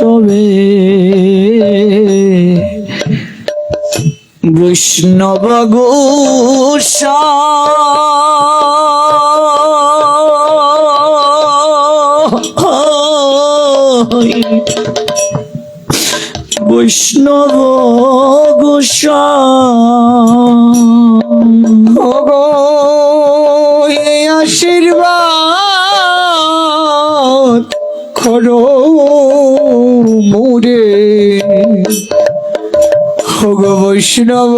সবে বৈষ্ণব গোসাই বৈষ্ণব এই আশীর্বাদ করো। মোরে ভগ বৈষ্ণব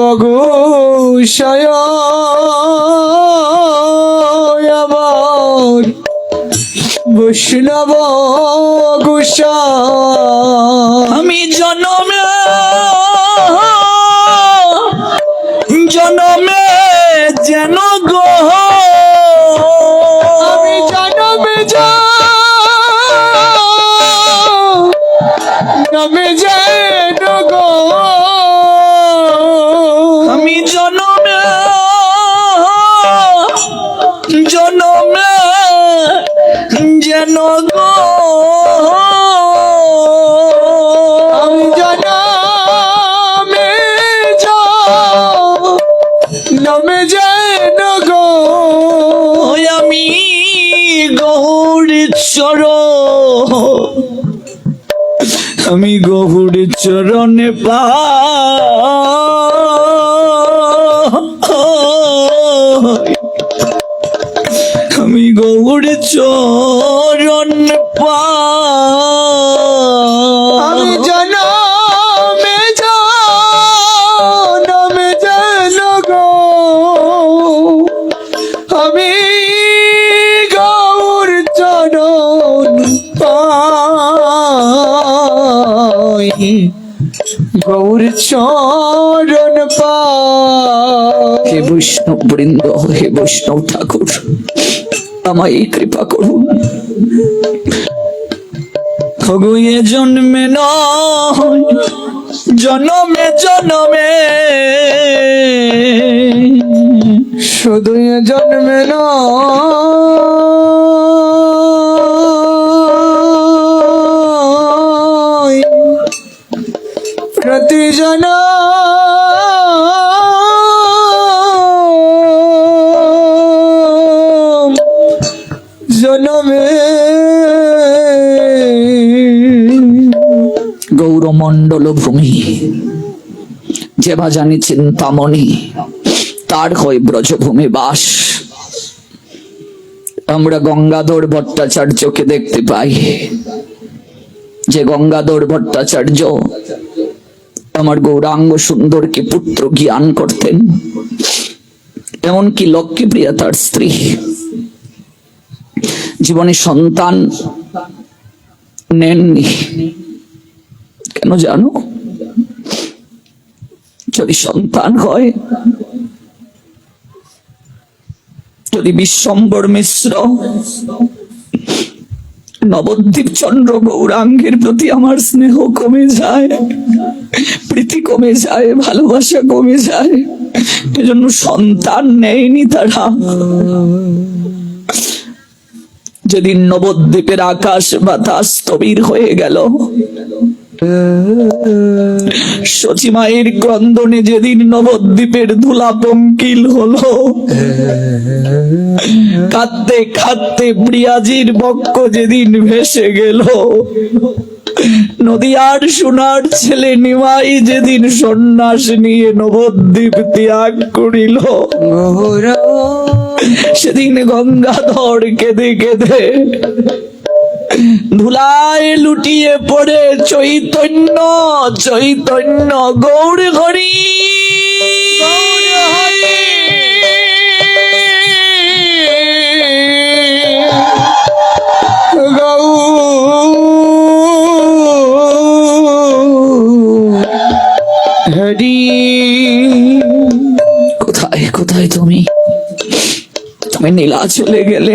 আমার বৈষ্ণব গোসা আমি জনমে জনমে যেন গো চর আমি গহুর চরণে পা। আমি গৌর চরণ চরণ হে বৈষ্ণব বৃন্দ হে বৈষ্ণব ঠাকুর আমায় কৃপা করুন। ভগুয়ে জন্মে নয় জনমে জনমে। শুধু জন্মে নয়। জন জনমে গৌরমণ্ডল ভূমি, যে বা জানি চিন্তামণি, তার হয় ব্রজভূমি বাস। আমরা গঙ্গাধর ভট্টাচার্যকে দেখতে পাই। যে গঙ্গাধর ভট্টাচার্য আমার গৌরাঙ্গ সুন্দরকে পুত্র জ্ঞান করতেন। এমনকি লক্ষ্মীপ্রিয়া তার স্ত্রী। জীবনে সন্তান নেননি। কেন জানো? যদি সন্তান হয়, যদি বিশ্বম্বর মিশ্র নবদ্বীপ চন্দ্র গৌরাঙ্গের প্রতি আমার স্নেহ কমে যায়, প্রীতি কমে যায়, ভালোবাসা কমে যায়। এজন্য সন্তান নেয়নি তারা। যেদিন নবদ্বীপের আকাশ বাতাস স্থবির হয়ে গেল সচিমায়ের ক্রন্দনে যেদিন নবদ্বীপের ধুলা পঙ্কিল হলো। কাঁদতে কাঁদতে ব্রিয়াজির বক্ষ যেদিন ভেসে গেল। নদিয়ার সোনার ছেলে নিমাই যেদিন সন্ন্যাস নিয়ে নবদ্বীপ ত্যাগ করিল। সেদিন গঙ্গাধর কেঁদে কেঁদে ধুলায় লুটিয়ে পড়ে চৈতন্য চৈতন্য গৌর হরি। কোথায় কোথায় তুমি? তুমি নীলা চলে গেলে।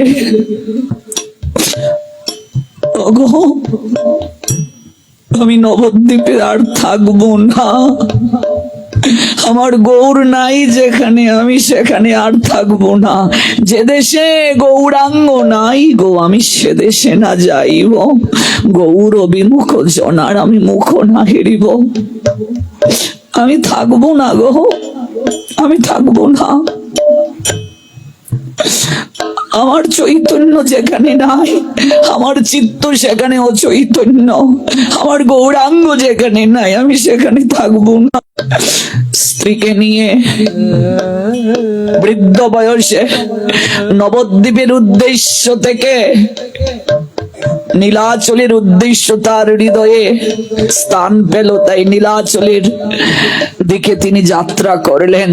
আমি নবদ্বীপে আর থাকব না। আমার গৌর নাই যেখানে, আমি সেখানে আর থাকব না। যে দেশে গৌরাঙ্গ নাই গো, আমি সে দেশে না যাইব। গৌর অভিমুখ জনার আমি মুখ না হেরিব। আমি থাকব না গো, আমি থাকব না। আমার চৈতন্য যেখানে নাই, আমার চিত্ত সেখানে অচৈতন্য, আমার গৌরাঙ্গ যেখানে নাই, আমি সেখানে থাকব না। স্ত্রীকে নিয়ে বৃদ্ধ বয়সে নবদ্বীপের উদ্দেশ্য থেকে নীলাচলের উদ্দেশ্য তার হৃদয়ে স্থান পেল, তাই নীলাচলের দিকে তিনি যাত্রা করলেন।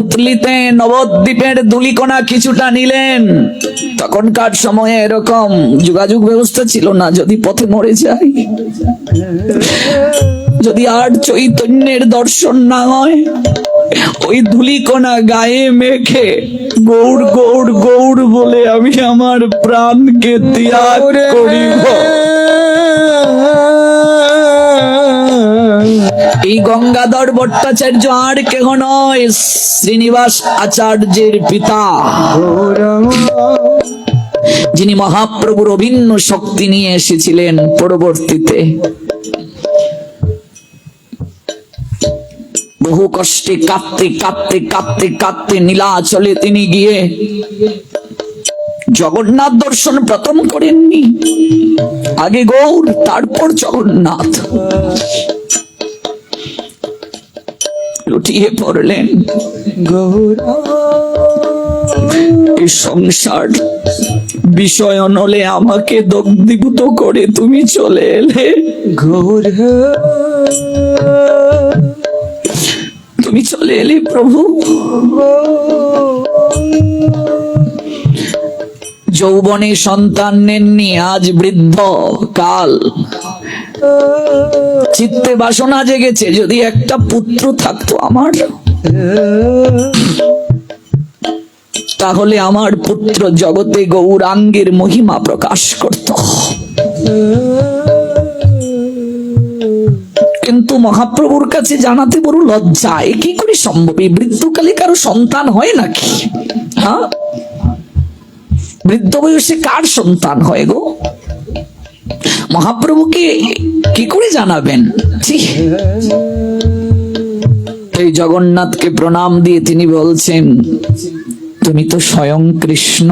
পুতলিতে নবদ্বীপের দুলিকোনা কিছুটা নিলেন। তখনকার সময়ে এরকম যোগাযোগ ব্যবস্থা ছিল না যদি পথে মরে যায় যদি আর চৈতন্যের দর্শন না হয় ওই ধুলিকণা গায়ে মেখে গৌড় গৌড় গৌড় বলে আমি আমার প্রাণকে ত্যাগ করিব। এই গঙ্গাধর ভট্টাচার্য আর কেহ নয়, শ্রীনিবাস আচার্যের পিতা। যিনি মহাপ্রভুর অভিন্ন শক্তি নিয়ে এসেছিলেন পরবর্তীতে। বহু কষ্টে কাঁদতে কাঁদতে কাঁদতে কাঁদতে নীলাচলে তিনি গিয়ে জগন্নাথ দর্শন প্রথম করেননি। আগে গৌর, তারপর জগন্নাথ। লুটিয়ে পড়লেন। এই সংসার, বিষয় অনলে আমাকে দগ্ধীভূত করে তুমি চলে এলে। তুমি চলে এলে প্রভু। যৌবনে সন্তান নেননি, আজ বৃদ্ধ কাল। চিত্তে বাসনা জেগেছে, যদি একটা পুত্র থাকতো আমার। তাহলে আমার পুত্র জগতে গৌরাঙ্গের মহিমা প্রকাশ করত। কিন্তু মহাপ্রভুর কাছে জানাতে বড় লজ্জা, এ কি করে সম্ভব? এই বৃদ্ধকালে কারও সন্তান হয় নাকি? হ্যাঁ? বৃদ্ধ বয়সে কার সন্তান হয় গো? মহাপ্রভুকে কি করে জানাবেন। এই জগন্নাথকে প্রণাম দিয়ে তিনি বলছেন, তুমি তো স্বয়ং কৃষ্ণ।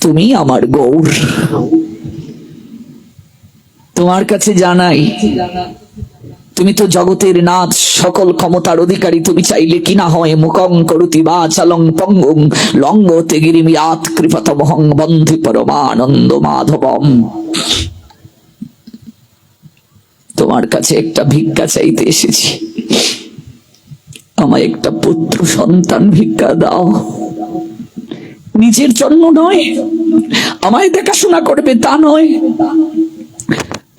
তুমি আমার গৌর। তোমার কাছে জানাই তুমি তো জগতের নাথ, সকল ক্ষমতার অধিকারী, তুমি চাইলে কি না হয় মুখং করুতি বা চালং পঙ্গং, লঙ্গ তেগিরিমিয়াত কৃপতমহং বন্ধি পরমানন্দ মাধবম। তোমার কাছে একটা ভিক্ষা চাইতে এসেছি। আমায় একটা পুত্র সন্তান ভিক্ষা দাও। নিজের জন্য নয়, আমায় দেখাশোনা করবে তা নয়।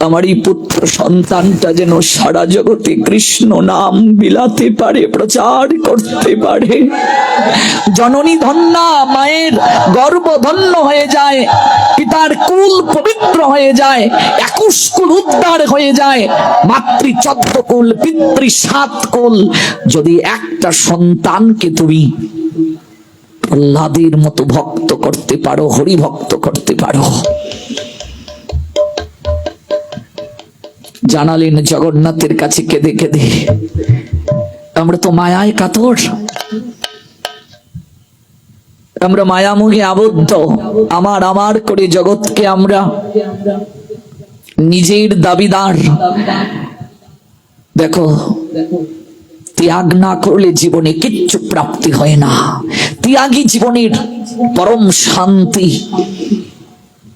আমার এই পুত্র সন্তানটা যেন সারা জগতে কৃষ্ণ নাম বিলাতে পারে, প্রচার করতে পারে। জননী ধন্যা, মায়ের গর্ব ধন্য হয়ে যায়, পিতার কুল পবিত্র হয়ে যায়, একুশ কুল উদ্ধার হয়ে যায়, মাতৃ চোদ্দ কুল, পিতৃ সাত কুল। যদি একটা সন্তানকে তুমি প্রহ্লাদের মতো ভক্ত করতে পারো হরি ভক্ত করতে পারো জানালেন জগন্নাথের কাছে কেঁদে কেঁদে, আমরা তো মায়ায় কাতর। আমরা মায়ামুখে আবদ্ধ। আমার আমার করে জগৎকে আমরা নিজের দাবিদার। দেখো, ত্যাগ না করলে জীবনে কিচ্ছু প্রাপ্তি হয় না। ত্যাগই জীবনের পরম শান্তি।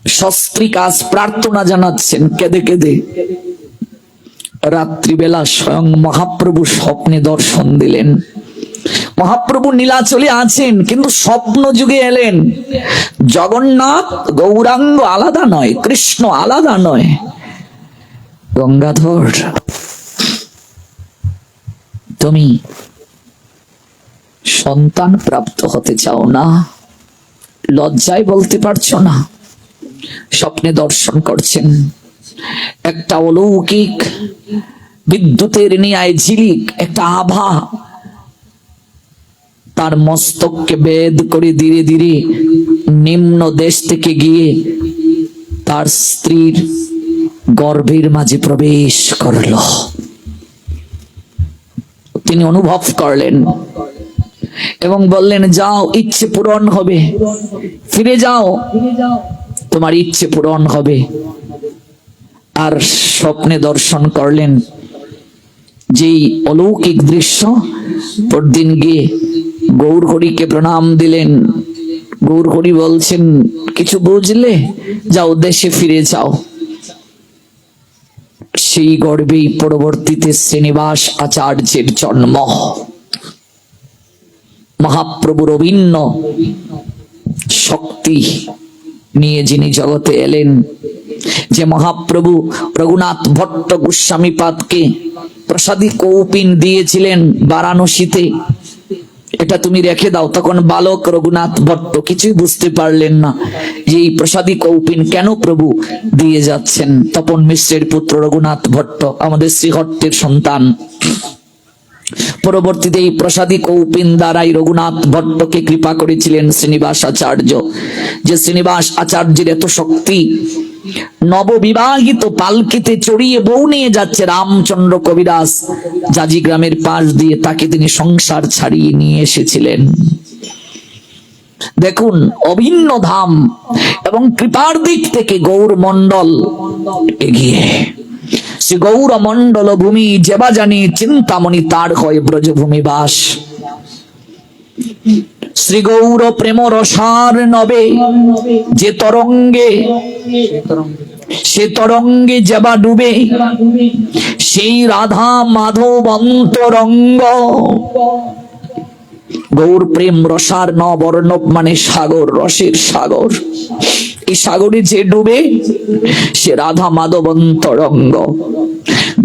সস্ত্রিকাজ প্রার্থনা জানাচ্ছেন, কেঁদে কেঁদে। রাত্রিবেলা স্বয়ং মহাপ্রভু স্বপ্নে দর্শন দিলেন। মহাপ্রভু নীলাচলে আছেন, কিন্তু স্বপ্ন যুগে এলেন। জগন্নাথ গৌরাঙ্গ আলাদা নয়, কৃষ্ণ আলাদা নয়। গঙ্গাধর, তুমি সন্তান প্রাপ্ত হতে চাও না, লজ্জায় বলতে পারছ না। স্বপ্নে দর্শন করছেন। একটা অলৌকিক বিদ্যুতের ন্যায় ঝিলিক, একটা আভা। তার মস্তককে বেদ করে ধীরে ধীরে নিম্ন দেশ থেকে গিয়ে তার স্ত্রীর গর্ভের মাঝে প্রবেশ করল। তিনি অনুভব করলেন এবং বললেন, যাও, ইচ্ছে পূরণ হবে। ফিরে যাও। তোমার ইচ্ছে পূরণ হবে। আর স্বপ্নে দর্শন করলেন। যেই অলৌকিক দৃশ্য, পরদিন গিয়ে গৌরহরিকে প্রণাম দিলেন। গৌরহরি বলছেন, কিছু বুঝলে? যাও, দেশে ফিরে যাও। সেই গর্বেই পরবর্তীতে শ্রীনিবাস আচার্যের জন্ম। মহাপ্রভুর অভিন্ন শক্তি নিয়ে যিনি জগতে এলেন যে মহাপ্রভু রঘুনাথ ভট্ট গোস্বামীপাদকে প্রসাদী কৌপিন দিয়েছিলেন বারাণসীতে, এটা তুমি রেখে দাও। তখন বালক রঘুনাথ ভট্ট কিছুই বুঝতে পারলেন না যে এই প্রসাদী কৌপিন কেন প্রভু দিয়ে যাচ্ছেন। তপন মিশ্রের পুত্র রঘুনাথ ভট্ট, আমাদের শ্রীহট্টের সন্তান। পরবর্তীতে এই প্রসাদী কৌপিন দ্বারাই রঘুনাথ ভট্টকে কৃপা করেছিলেন শ্রীনিবাস আচার্য। যে শ্রীনিবাস আচার্যের এত শক্তি, নববিবাহিত পালকিতে চড়িয়ে বউ নিয়ে যাচ্ছে রামচন্দ্র কবিরাজ, জাজি গ্রামের পাশ দিয়ে তাকে তিনি সংসার ছাড়িয়ে নিয়ে এসেছিলেন। দেখুন, অভিন্ন ধাম এবং কৃপার দিক থেকে গৌর মন্ডল এগিয়ে। শ্রী গৌর মন্ডল ভূমি যেবা জানি চিন্তামণি তার হয় ব্রজভূমি বাস। শ্রী গৌর প্রেম রসার নবে যে তরঙ্গে, সে তরঙ্গে যেবা ডুবে, সেই রাধা মাধব অন্তরঙ্গ গৌর প্রেম রসার অর্ণব মানে সাগর, রসের সাগর। এই সাগরে যে ডুবে, সে রাধা মাধব অন্তরঙ্গ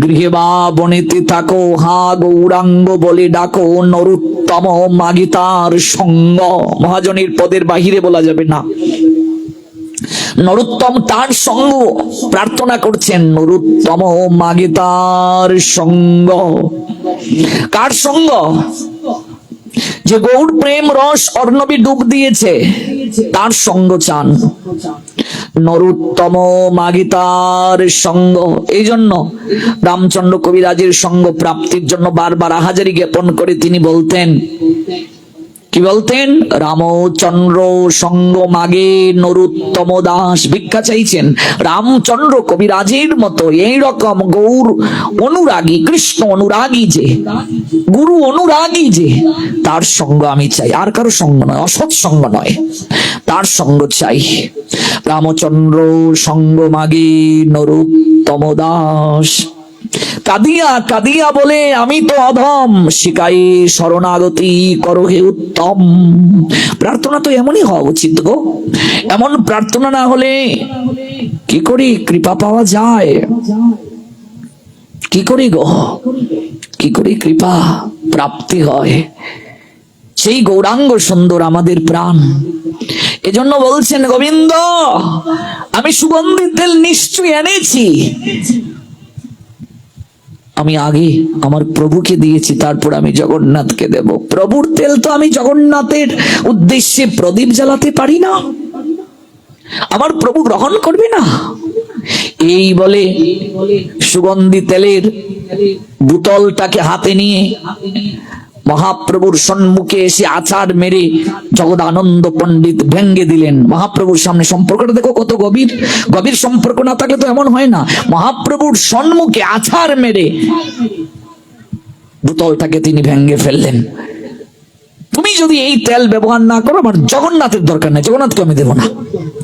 গৃহে বা বনেতে থাকো, হা গৌরাঙ্গ বলে ডাকো, নরুত্তম মাগিতার সঙ্গ। মহাজনের পদের বাহিরে বলা যাবে না। নরোত্তম তার সঙ্গ, প্রার্থনা করছেন নরোত্তম মাগে তার সঙ্গ। কার সঙ্গ? যে গৌর প্রেম রস অর্ণবী ডুব দিয়েছে। তার সঙ্গ চান। নরোত্তম মাগিতার সঙ্গ। এই জন্য রামচন্দ্র কবিরাজের সঙ্গ প্রাপ্তির জন্য বারবার আহাজারি জ্ঞাপন করে তিনি বলতেন কি বলতেন? রামচন্দ্র সঙ্গ মাগে নরুত্তম দাস ভিক্ষা চাইছেন। রামচন্দ্র কবিরাজের মতো এই রকম গৌর অনুরাগী, কৃষ্ণ অনুরাগী যে, গুরু অনুরাগী যে, তার সঙ্গ আমি চাই। আর কারও সঙ্গ নয়, অসৎ সঙ্গ নয়, তার সঙ্গ চাই। রামচন্দ্র সঙ্গ মাগে নরুত্তম দাস কাদিয়া কাদিয়া বলে, আমি তো অধম। শিকাই শরণাগতি করো হে উত্তম। প্রার্থনা তো এমনই হওয়া উচিত গো। এমন প্রার্থনা না হলে কি করি? কৃপা পাওয়া যায়। কি করি গো? কি করি? কৃপা, প্রাপ্তি হয়। সেই গৌরাঙ্গ সুন্দর আমাদের প্রাণ। এজন্য বলছেন, গোবিন্দ, আমি সুগন্ধি তেল নিশ্চয়ই এনেছি। আমি আগে আমার প্রভুকে দিয়েছি, তারপর আমি জগন্নাথকে দেব। প্রভুর তেল তো আমি জগন্নাথের উদ্দেশ্যে প্রদীপ জ্বালাতে পারি না। আমার প্রভু গ্রহণ করবে না। এই বলে সুগন্ধি তেলের বোতলটাকে হাতে নিয়ে মহাপ্রভুর সম্মুখে এসে আচার মেরে জগদানন্দ পণ্ডিত ভেঙ্গে দিলেন। মহাপ্রভুর সামনে সম্পর্কটা দেখো কত গভীর। গভীর সম্পর্ক না থাকলে তো এমন হয় না। মহাপ্রভুর সম্মুখে আচার মেরে বোতলটাকে তিনি ভেঙ্গে ফেললেন। তুমি যদি এই তেল ব্যবহার না করো, আমার জগন্নাথের দরকার নেই। জগন্নাথকে আমি দেবো না।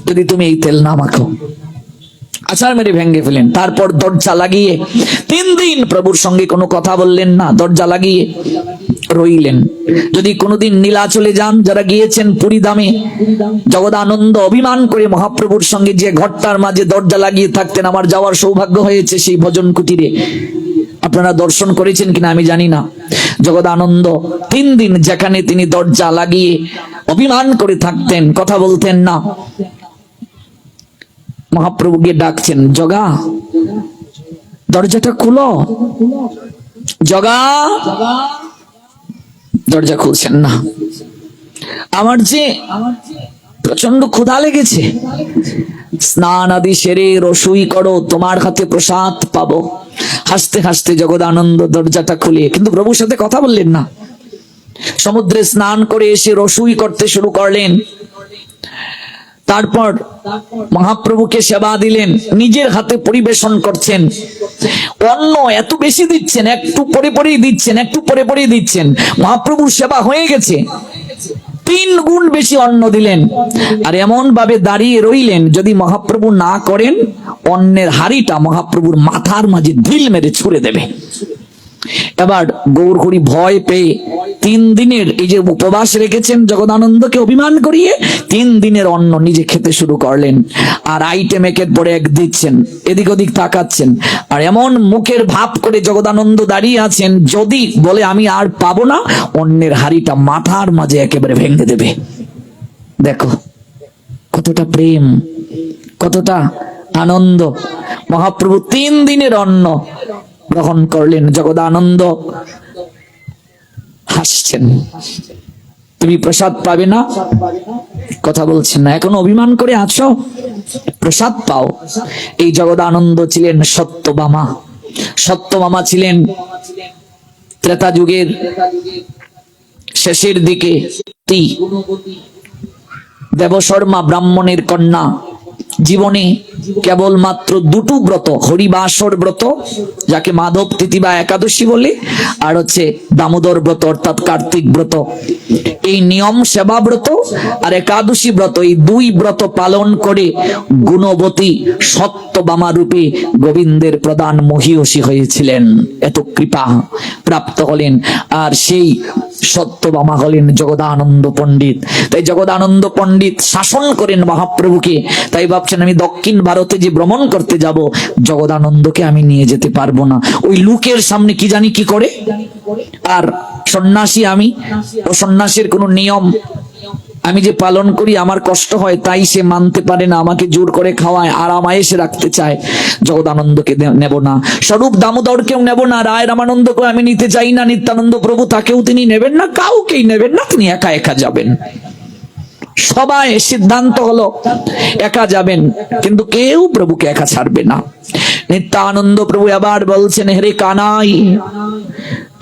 যদি তুমি এই তেল না মাখো আচার মেরে ভেঙ্গে ফেলেন তারপর দরজা লাগিয়ে তিন দিন প্রভুর সঙ্গে কোনো কথা বললেন না। দরজা লাগিয়ে রইলেন। যদি কোনোদিন নীলা চলে যান, যারা গিয়েছেন পুরী দামে জগদানন্দ অভিমান করে মহাপ্রভুর সঙ্গে যে ঘরটার মাঝে দরজা লাগিয়ে থাকতেন, আমার যাওয়ার সৌভাগ্য হয়েছে সেই ভজন কুটিরে। আপনারা দর্শন করেছেন কিনা আমি জানি না। জগদানন্দ তিন দিন যেখানে তিনি দরজা লাগিয়ে অভিমান করে থাকতেন, কথা বলতেন না। মহাপ্রভু গিয়ে ডাকছেন, জগা, দরজাটা খুলো। জগা দরজা খুলছেন, না। আমার যে প্রচণ্ড ক্ষুধা লেগেছে, স্নান আদি সেরে রসুই করো, তোমার হাতে প্রসাদ পাবো। হাসতে হাসতে জগদানন্দ দরজাটা খুলে, কিন্তু প্রভুর সাথে কথা বললেন না। সমুদ্রে স্নান করে এসে রসুই করতে শুরু করলেন। তারপর মহাপ্রভুকে সেবা দিলেন, নিজের হাতে পরিবেশন করছেন। অন্ন এত বেশি দিচ্ছেন, একটু পরে পরেই দিচ্ছেন, একটু পরে পরেই দিচ্ছেন। মহাপ্রভুর সেবা হয়ে গেছে। তিন গুণ বেশি অন্ন দিলেন। আর এমন ভাবে দাঁড়িয়ে রইলেন, যদি মহাপ্রভু না করেন, অন্নের হাড়িটা মহাপ্রভুর মাথার মাঝে ঢিল মেরে ছুড়ে দেবে। এবার গৌরহরি ভয় পেয়ে তিন দিনের এই যে উপবাস রেখেছেন জগদানন্দকে অভিমান করিয়ে তিন দিনের অন্ন নিজে খেতে শুরু করলেন। আর আইটেম একের পরে এক দিচ্ছেন, এদিক ওদিক তাকাচ্ছেন। আর এমন মুখের ভাব করে জগদানন্দ দাঁড়িয়ে আছেন, যদি বলে আমি আর পাবো না, অন্যের হাড়িটা মাথার মাঝে একেবারে ভেঙে দেবে। দেখো, কতটা প্রেম, কতটা আনন্দ। মহাপ্রভু তিন দিনের অন্ন গ্রহণ করলেন, জগদানন্দ হাসছেন। তুমি প্রসাদ পাবে না? কথা বলছেন না। এখন অভিমান করে আছো? প্রসাদ পাও। এই জগদানন্দ ছিলেন সত্যবামা সত্যবামা ছিলেন ত্রেতা যুগের শেষের দিকে। দেবশর্মা ব্রাহ্মণের কন্যা। জীবনে কেবলমাত্র দুটো ব্রত, হরিবাসর ব্রত, যাকে মাধব তিথি বা একাদশী বলে, আর হচ্ছে দামোদর ব্রত, অর্থাৎ কার্তিক ব্রত। এই নিয়ম সেবা ব্রত আর একাদশী ব্রত, এই দুই ব্রত পালন করে গুণবতী সত্যবামা রূপে গোবিন্দের প্রধান মহিষী হয়েছিলেন। এত কৃপা প্রাপ্ত হলেন। আর সেই সত্যবামা হলেন জগদানন্দ পণ্ডিত। তাই জগদানন্দ পণ্ডিত শাসন করেন মহাপ্রভুকে। তাই ভাবছেন আমি দক্ষিণ ভারতে যে ভ্রমণ করতে যাব, জগদানন্দকে আমি নিয়ে যেতে পারব না। ওই লুকের সামনে কি জানি কি করে? আর সন্ন্যাসী আমি। ও সন্ন্যাসীর কোনো নিয়ম আমি যে পালন করি, আমার কষ্ট হয়, তাই সে মানতে পারে না, আমাকে জোর করে খাওয়ায়, আর আমায় এসে রাখতে চায়। জগদানন্দকে নেব না। স্বরূপ দামোদরকেও নেব না, রায় রামানন্দকেও আমি নিতে চাই না, নিত্যানন্দ প্রভু, তাকেও তিনি নেবেন না, কাউকেই নেবেন না, তিনি একা একা যাবেন। সবাই সিদ্ধান্ত হলো একা যাবেন, কিন্তু কেউ প্রভুকে একা ছাড়বে না। নিত্যানন্দ প্রভু আবার বলছেন, হেরে কানাই,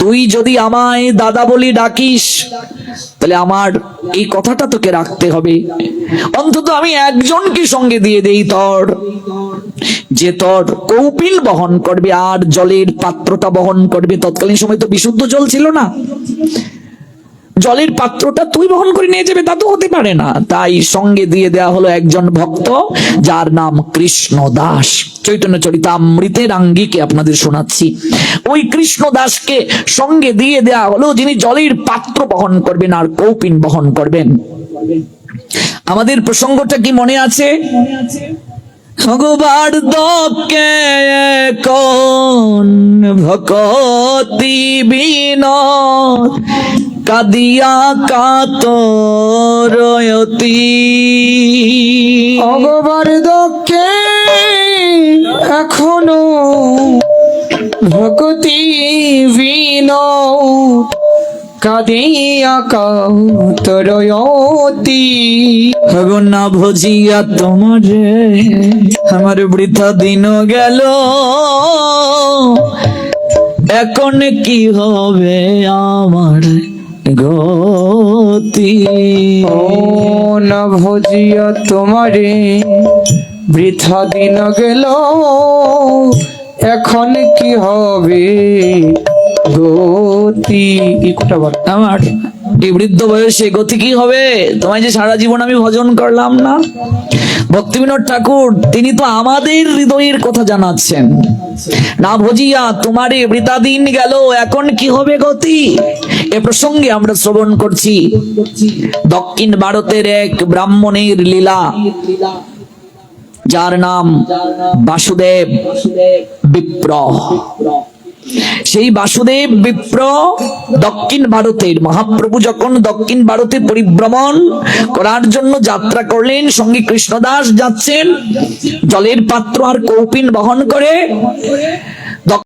তুই যদি আমায় দাদা বলি ডাকিস, তাহলে আমার এই কথাটা তোকে রাখতে হবে। অন্তত আমি একজনকে সঙ্গে দিয়ে দেই তোর, যে তোর কৌপিল বহন করবে আর জলের পাত্রটা বহন করবে। তৎকালীন সময় তো বিশুদ্ধ জল ছিল না। জলের পাত্রটা তুই বহন করে নিয়ে যাবে, তা তো হতে পারে না। তাই সঙ্গে দিয়ে দেয়া হলো একজন ভক্ত, যার নাম কৃষ্ণ দাস। চৈতন্য চরিতামৃতের আঙ্গিকে আপনাদের শোনাচ্ছি। ওই কৃষ্ণ দাসকে সঙ্গে দিয়ে দেয়া হলো, যিনি জলের পাত্র বহন করবেন আর কৌপিন বহন করবেন। আমাদের প্রসঙ্গটা কি মনে আছে? ভগবার দকে কোন ভকতি বিনোদ কাদিয়া কাতরয়তি অগবার দক্ষে এখনও ভক্তি বিনোদ। কাদিয়া কাতরয়তি ভগনা ভজিয়া তোমারে আমার বৃথা দিন গেল। এখন কি হবে আমার? গতি ও না ভজিয়া তোমারে বৃথা দিন গেল এখন কি হবে? গতি। এই কটা বার আমার এই বৃদ্ধ বয়সে গতি কি হবে? তোমায় যে সারা জীবন আমি ভজন করলাম না? ভক্তিবিনোদ ঠাকুর, তিনি তো আমাদের হৃদয়ের কথা জানাচ্ছেন। না ভজিয়া, তোমারে বৃতা দিন গেল, এখন কি হবে গতি? এ প্রসঙ্গে আমরা শ্রবণ করছি। দক্ষিণ ভারতের এক ব্রাহ্মণের লীলা, যার নাম বাসুদেব বিপ্র সেই বাসুদেব বিপ্র দক্ষিণ ভারতের, মহাপ্রভু যখন দক্ষিণ ভারতে পরিভ্রমণ করার জন্য যাত্রা করলেন, সঙ্গে কৃষ্ণদাস যাচ্ছেন, জলের পাত্র আর কৌপিন বহন করে